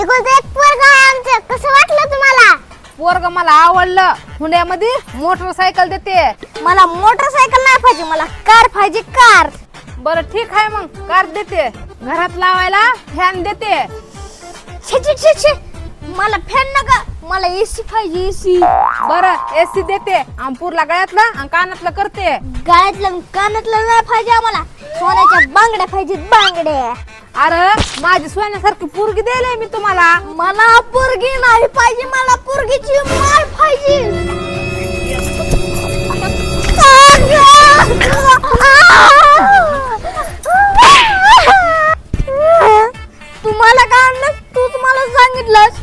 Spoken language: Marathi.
एक पोरग आहे आमचं. कसं वाटलं तुम्हाला? पोरग मला आवडलं. हुंड्यामध्ये मोटरसायकल देते. मला मोटरसायकल नाही पाहिजे मला कार पाहिजे कार. बरं ठीक आहे मग. कार देते. घरात लावायला फॅन देते. छे छे छे छे. मला फॅन नका. मला एसी पाहिजे एसी बरं एसी देते. आमपूरला गळ्यातलं आणि कानातलं करते. गळ्यातलं कानातलं नाही पाहिजे आम्हाला. सोन्याच्या बांगड्या पाहिजेत बांगड्या. अरे माझी सोन्यासारखी पोरगी दिले मी तुम्हाला. मला पोरगी नाही पाहिजे मला पोरगीची माल पाहिजे. तुम्हाला काय आणलं तूच मला सांगितलंस?